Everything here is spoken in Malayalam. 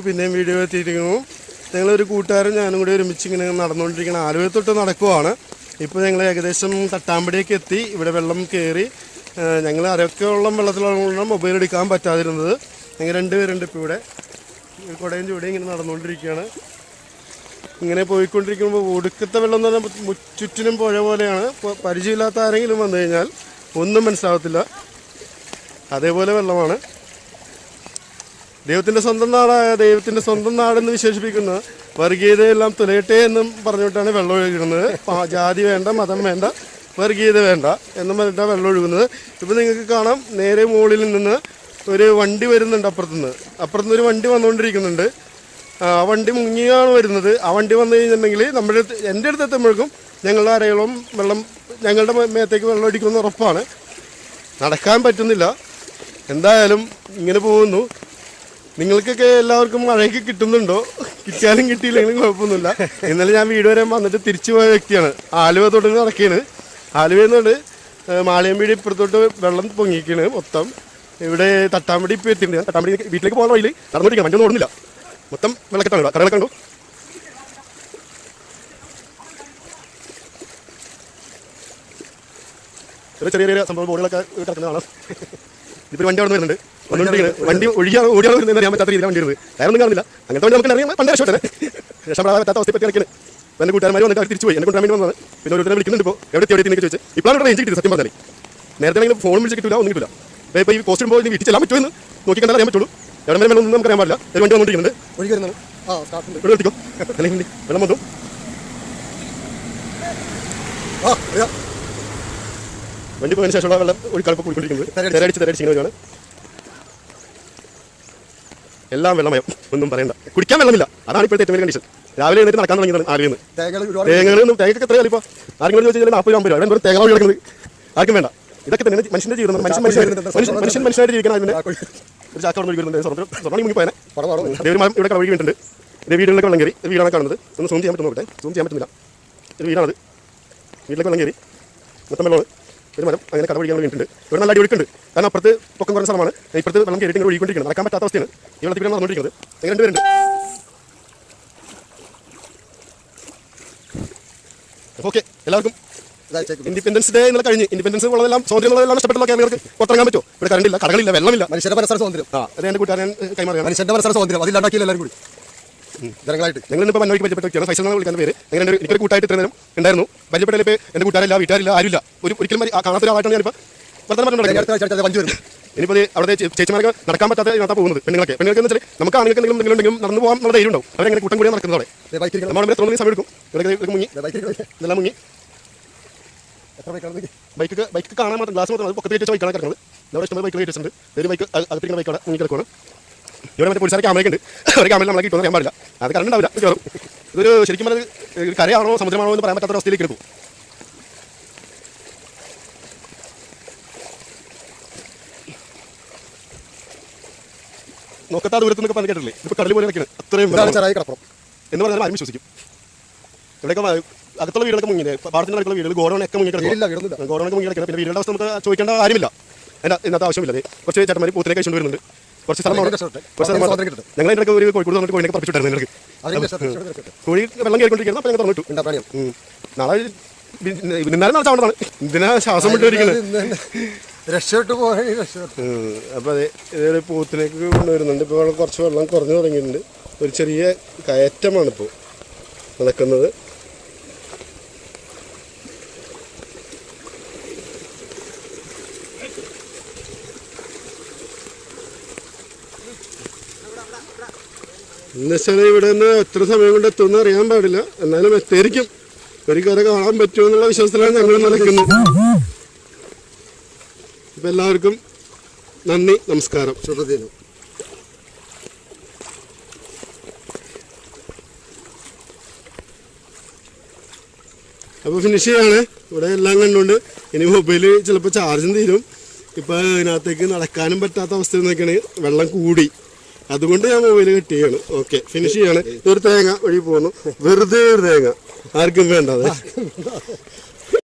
പിന്നെയും വീഡിയോ എത്തിയിരിക്കുന്നു. ഞങ്ങളൊരു കൂട്ടുകാരൻ ഞാനും കൂടി ഒരുമിച്ച് ഇങ്ങനെ നടന്നുകൊണ്ടിരിക്കുന്ന ആലുവ തൊട്ട് നടക്കുവാണ്. ഇപ്പോൾ ഞങ്ങൾ ഏകദേശം തട്ടാമ്പടിയൊക്കെ എത്തി. ഇവിടെ വെള്ളം കയറി ഞങ്ങൾ അരക്കെയുള്ള വെള്ളത്തിലുള്ള മൊബൈൽ എടുക്കാൻ പറ്റാതിരുന്നത്. ഞങ്ങൾ രണ്ടുപേരുണ്ട് ഇപ്പോൾ ഇവിടെ. കുടയും ചൂടയും ഇങ്ങനെ നടന്നുകൊണ്ടിരിക്കുകയാണ്. ഇങ്ങനെ പോയിക്കൊണ്ടിരിക്കുമ്പോൾ ഒടുക്കത്തെ വെള്ളം എന്ന് പറഞ്ഞാൽ ചുറ്റിനും പുഴ പോലെയാണ്. പരിചയമില്ലാത്ത ആരെങ്കിലും വന്നു കഴിഞ്ഞാൽ ഒന്നും മനസ്സിലാവത്തില്ല. അതേപോലെ വെള്ളമാണ്. ദൈവത്തിന്റെ സ്വന്തം നാടായ ദൈവത്തിന്റെ സ്വന്തം നാടെന്ന് വിശേഷിപ്പിക്കുന്ന. വർഗീയതയെല്ലാം തുലയട്ടെ എന്നും പറഞ്ഞിട്ടാണ് വെള്ളം ഒഴുകുന്നത്. ജാതി വേണ്ട മതം വേണ്ട വർഗീയത വേണ്ട എന്നും പറഞ്ഞിട്ടാണ് വെള്ളം ഒഴുകുന്നത്. ഇപ്പം നിങ്ങൾക്ക് കാണാം നേരെ മുകളിൽ നിന്ന് ഒരു വണ്ടി വരുന്നുണ്ട് അപ്പുറത്തുനിന്ന്. അപ്പുറത്തുനിന്ന് ഒരു വണ്ടി വന്നുകൊണ്ടിരിക്കുന്നുണ്ട്. ആ വണ്ടി മുങ്ങിയാണ് വരുന്നത്. ആ വണ്ടി വന്നു കഴിഞ്ഞിട്ടുണ്ടെങ്കിൽ നമ്മുടെ അടുത്ത് എന്റെ അടുത്ത് എത്തുമ്പോഴേക്കും ഞങ്ങളുടെ അരയോളം വെള്ളം ഞങ്ങളുടെ മേത്തേക്ക് വെള്ളം അടിക്കുമെന്ന് ഉറപ്പാണ്. നടക്കാൻ പറ്റുന്നില്ല. എന്തായാലും ഇങ്ങനെ പോകുന്നു. നിങ്ങൾക്കൊക്കെ എല്ലാവർക്കും മഴയ്ക്ക് കിട്ടുന്നുണ്ടോ? കിട്ടിയാലും കിട്ടിയില്ലെങ്കിലും കുഴപ്പമൊന്നുമില്ല. ഇന്നലെ ഞാൻ വീട് വരെ വന്നിട്ട് തിരിച്ചു പോയ വ്യക്തിയാണ്. ആലുവ തൊട്ട് നടക്കുകയാണ് ആലുവയിൽ നിന്നുണ്ട് മാളിയമ്പീടി ഇപ്പുറത്തോട്ട് വെള്ളം പൊങ്ങിക്കാണ് മൊത്തം. ഇവിടെ തട്ടാമ്പടി ഇപ്പോൾ എത്തിയിട്ടുണ്ട്. തട്ടാമ്പടി വീട്ടിലേക്ക് പോകുന്ന വഴിയിൽ നടന്നുകൊണ്ടിരിക്കണം. വണ്ടി ഓടുന്നില്ല. മൊത്തം വെള്ളക്കെട്ടാണ് കടകളൊക്കെ ഉണ്ടോ ചെറിയ ചെറിയ ചെറിയ സംഭവം ബോർഡുകളൊക്കെ കിടക്കുന്നതാണ്. ഇപ്പോൾ വണ്ടി അവിടെ വരുന്നുണ്ട്. വന്നുകൊണ്ടിരിക്കുന്നത് വണ്ടി ഒഴിയാൻ ഓടിയാ വരുന്നത് അറിയാൻ പറ്റാത്ത രീതിയിലാണ് വണ്ടി വരുന്നത്. ഒന്നും കാണുന്നില്ല. അങ്ങനത്തെ വണ്ടി നമുക്ക് അറിയാം? പണ്ട് രക്ഷപ്പെട്ടെ രക്ഷപ്പെടാൻ പറ്റാത്ത അവസ്ഥ പറ്റി കിടക്കുന്നത് എന്റെ കൂട്ടുകാരന്മാർ വന്നിട്ട് അവർ തിരിച്ചു പോയി. എന്നെ കൊണ്ടാൻ വേണ്ടി വന്നത് പിന്നെ ഒരു വിളിക്കുന്നുണ്ട് ഇപ്പോൾ എവിടെ എത്തി എവിടെ എത്തി ചോദിച്ചു. ഇപ്പോഴാണ് റേഞ്ച് കിട്ടി സത്യം പറഞ്ഞാൽ നേരത്തെ ആണെങ്കിൽ ഫോൺ വിളിച്ച് കിട്ടില്ല ഒന്നും കിട്ടില്ല ഇപ്പോൾ ഈ പോസ്റ്റ് പോയി വീട്ടിൽ ചെല്ലാൻ പറ്റുമെന്ന് നോക്കി കണ്ടാൽ അറിയാൻ പറ്റുള്ളൂ. എവിടെ വരെ വെള്ളം ഒന്നും നമുക്ക് അറിയാൻ പാടില്ല. ഒരു വണ്ടി വന്നുകൊണ്ടിരിക്കുന്നുണ്ട്. ഒഴുകി വരുന്നത് ആ സ്റ്റാർട്ടുണ്ട് ഇവിടെ എത്തിക്കോ അല്ലെങ്കിൽ വെള്ളം വന്നു. ആ അറിയാം വണ്ടി പോയതിനു ശേഷമുള്ള വെള്ളം ഒഴുക്കാളിപ്പോൾ കുടിക്കൊണ്ടിരിക്കുന്നത് തിരടിച്ച് തെരടിച്ച് ഇങ്ങനെ വരികയാണ്. എല്ലാം വെള്ളമയം. ഒന്നും പറയണ്ട. കുടിക്കാൻ വെള്ളമില്ല. അതാണ് ഇപ്പോഴത്തെ ഏറ്റവും വലിയ കണ്ടീഷൻ രാവിലെ എഴുന്നേറ്റ് നടക്കാൻ തുടങ്ങിയതാണ് ആലുവെന്ന് തേങ്ങകളൊന്നും തേങ്ങയ്ക്ക് എത്ര ഇപ്പോൾ ആരെങ്കിലും ചോദിച്ചു കഴിഞ്ഞാൽ നാൽപ്പത് രൂപ ഇവിടെ തേങ്ങ കിടക്കുന്നത്. ആർക്കും വേണ്ട. ഇതൊക്കെ തന്നെ മനുഷ്യന്റെ ജീവിതം. മനുഷ്യൻ മനുഷ്യൻ മനുഷ്യൻ മനുഷ്യനായിട്ട് ജീവിക്കണം അതിന് ഒരു ചാക്ക അവിടെ ഒഴുകുന്നുണ്ട് സ്വർണം സ്വർണം മുങ്ങി പോയനെ. ഇവിടെ കഴുകി വീട്ടുണ്ട് ഇത് വീടുകളിലൊക്കെ വെള്ളം കയറി. വീടാണ് കാണുന്നത്. ഒന്ന് സൂം ചെയ്യാൻ പറ്റും നോക്കട്ടെ സൂം ചെയ്യാൻ പറ്റുന്നില്ല. ഒരു വീടാണത്. വീട്ടിലേക്ക് വെള്ളം കയറി. മൊത്തം വെള്ളമാണ്. ഒരു മരം അങ്ങനെ കട ഒഴിക്കാൻ വേണ്ടിയിട്ടുണ്ട്. ഇവിടെ നല്ല അടി ഒഴുക്കുണ്ട് കാരണം അപ്പുറത്ത് പൊക്കം കുറഞ്ഞ സ്ഥലമാണ്. ഇപ്പുറത്ത് വെള്ളം കയറിയിട്ട് ഇങ്ങനെ ഒഴുകിക്കൊണ്ടിരിക്കുന്നത് നടക്കാൻ പറ്റാത്ത അവസ്ഥയാണ്. ഈ വെള്ളത്തിൽ പിന്നെ നടന്നുകൊണ്ടിരിക്കുന്നത് അങ്ങനെ രണ്ടുപേരുണ്ട് ഓക്കെ എല്ലാവർക്കും ഇൻഡിപെൻഡൻസ് ഡേ ഇന്നലെ കഴിഞ്ഞ്. ഇൻഡിപെൻഡൻസ് ഉള്ളതെല്ലാം സ്വാതന്ത്ര്യമുള്ളതെല്ലാം ഇഷ്ടപ്പെട്ടുള്ള കേരളീയർക്ക് പുറത്തിറങ്ങാൻ പറ്റുമോ? ഇവിടെ കറണ്ടില്ല കടകളില്ല വെള്ളമില്ല. മനുഷ്യരുടെ പരസ്പര സ്വാതന്ത്ര്യം. ആ അത് എന്റെ കൂട്ടുകാരൻ കൈമാറിയാണ് മനുഷ്യരുടെ പരസ്പര സ്വാതന്ത്ര്യം. അതിലുണ്ടാക്കിയില്ല എല്ലാവരും കൂടി. ജനങ്ങളായിട്ട് ഞങ്ങൾ ഇന്നിപ്പോൾ മന്നോയ്ക്ക് പരിചയപ്പെട്ട ഫൈസൽ എന്നാണ് വിളിക്കുന്ന പേര്. ഞങ്ങൾ ഒരു- എനിക്കൊരു കൂട്ടായിട്ട് ഇത്ര നേരം ഉണ്ടായിരുന്നു. പരിചയപ്പെട്ടാൽ ഇപ്പോൾ എന്റെ കൂട്ടുകാരില്ല വീട്ടുകാരില്ല ആരുമില്ല. ഒരു ഒരിക്കലും കാണാത്ത ഒരാളായിട്ടാണ് ഞാനിപ്പോൾ വർത്തമാനം പറഞ്ഞിട്ടുണ്ടെങ്കിൽ അടുത്ത ആഴ്ച വഞ്ചി വരുന്നു. ഇനിയിപ്പോൾ അവിടെ ചേച്ചിമാർക്ക് നടക്കാൻ പറ്റാത്ത ഇതിനകത്താണ് പോകുന്നത്. പെണ്ണുങ്ങൾക്ക്. പെണ്ണുങ്ങൾക്ക് എന്ന് വെച്ചാൽ നമുക്ക് ആണെങ്കിൽ എന്തെങ്കിലും എന്തെങ്കിലും ഉണ്ടെങ്കിലും നടന്നു പോകാൻ നമ്മുടെ ധൈര്യം ഉണ്ടാവും അവരങ്ങനെ കൂട്ടം കൂടിയാണ് നടക്കുന്നത് അവിടെ. ബൈക്കിരിക്കണം നമ്മൾ എത്ര സമയം എടുക്കും ഇവിടെ മുങ്ങി. നല്ല ഇതെല്ലാം മുങ്ങി. ബൈക്ക് ബൈക്ക് കാണാൻ മാത്രം ഗ്ലാസ് മാത്രം പൊക്കത്തിൽ വെച്ച ബൈക്കാണ് കിടക്കുന്നത്. നമ്മുടെ ഇഷ്ടംപോലെ ബൈക്ക് വെച്ചിട്ടുണ്ട്. ഒരു ബൈക്ക് അകത്തിരിക്കുന്ന ബൈക്കാണ് മുങ്ങി കിടക്കുകയാണ് ഇവിടെ മറ്റേ പോലീസുകാരെ ക്യാമറയൊക്കെ ഉണ്ട്. ഒരു ക്യാമറ നമ്മളെ കിട്ടുമെന്ന് അറിയാൻ പാടില്ല അത് കറണ്ട് ഉണ്ടാവില്ല ചോറും ഇതൊരു ശരിക്കും പറഞ്ഞത് കരയാണോ സമുദ്രമാണോ എന്ന് പറയാൻ പറ്റാത്ത ഒരു അവസ്ഥയിലേക്ക് എടുക്കും. നോക്കത്താ ദൂരത്ത് നിന്നൊക്കെ പറഞ്ഞു കേട്ടില്ലേ ഇപ്പൊ കടൽ പോലെ നിൽക്കുന്നത് അത്രയും ചെറിയ കടപ്പുറം. എന്ന് പറഞ്ഞാൽ ആരും വിശ്വസിക്കും. ഇവിടെയൊക്കെ അകത്തുള്ള വീടൊക്കെ മുങ്ങിയത് പാടത്തിന്റെ അടുത്തുള്ള വീടുകൾ ഗോഡൗണൊക്കെ മുങ്ങി കിടക്കും ഇല്ല കിടന്നില്ല. ഗോഡൗണൊക്കെ മുങ്ങി കിടക്കുന്നത് പിന്നെ വീടിന്റെ അവസ്ഥ നമുക്ക് ചോദിക്കേണ്ട കാര്യമില്ല. എന്നാ ഇന്നത്തെ ആവശ്യമില്ല. കുറച്ച് ചേട്ടന്മാർ പൂത്തിലേക്ക് കഴിച്ചുകൊണ്ട് വരുന്നുണ്ട്. കുറച്ച് സ്ഥലം. ഞങ്ങൾ ഇതിനൊക്കെ ഒരു കോഴിക്കോട് വന്നിട്ട് കോഴിനൊക്കെ നിങ്ങൾക്ക് കോഴി വെള്ളം കയറിക്കൊണ്ടിരിക്കുന്നത് അപ്പോൾ ഞങ്ങൾ ഉം. നാളെ നിന്നാലും നാളെ ചാവേണ്ടതാണ് ഇതിനാ ശ്വാസം വിട്ടിരിക്കുന്നത് രക്ഷപ്പെട്ടു പോയി അപ്പം അതെ ഇതൊരു പൂത്തിലേക്ക് കൊണ്ടുവരുന്നുണ്ട്. ഇപ്പോൾ കുറച്ച് വെള്ളം കുറഞ്ഞു തുടങ്ങിയിട്ടുണ്ട്. ഒരു ചെറിയ കയറ്റമാണ് ഇപ്പോൾ എന്നുവെച്ചാൽ ഇവിടെ നിന്ന് എത്ര സമയം കൊണ്ട് എത്തുമെന്ന് അറിയാൻ പാടില്ല. എന്നാലും എത്തിയിരിക്കും. ഒരു കര കാണാൻ പറ്റുമെന്നുള്ള വിശ്വാസത്തിലാണ് ഞങ്ങൾ നിലയ്ക്കുന്നത് ഇപ്പം എല്ലാവർക്കും നന്ദി നമസ്കാരം. ശുഭദിനം. അപ്പോൾ ഫിനിഷ് ചെയ്യാണ്. ഇവിടെ എല്ലാം കണ്ടുകൊണ്ട് ഇനി മൊബൈൽ ചിലപ്പോൾ ചാർജും തീരും. ഇപ്പോൾ ഇതിനകത്തേക്ക് നടക്കാനും പറ്റാത്ത അവസ്ഥയിൽ നിൽക്കണേ. വെള്ളം കൂടി. അതുകൊണ്ട് ഞാൻ മൊബൈൽ കട്ട് ചെയ്യാണ് ഓക്കെ ഫിനിഷ് ചെയ്യാണ്. ഒരു തേങ്ങ വഴി പോകുന്നു വെറുതെ ഒരു തേങ്ങ. ആർക്കും വേണ്ടത്.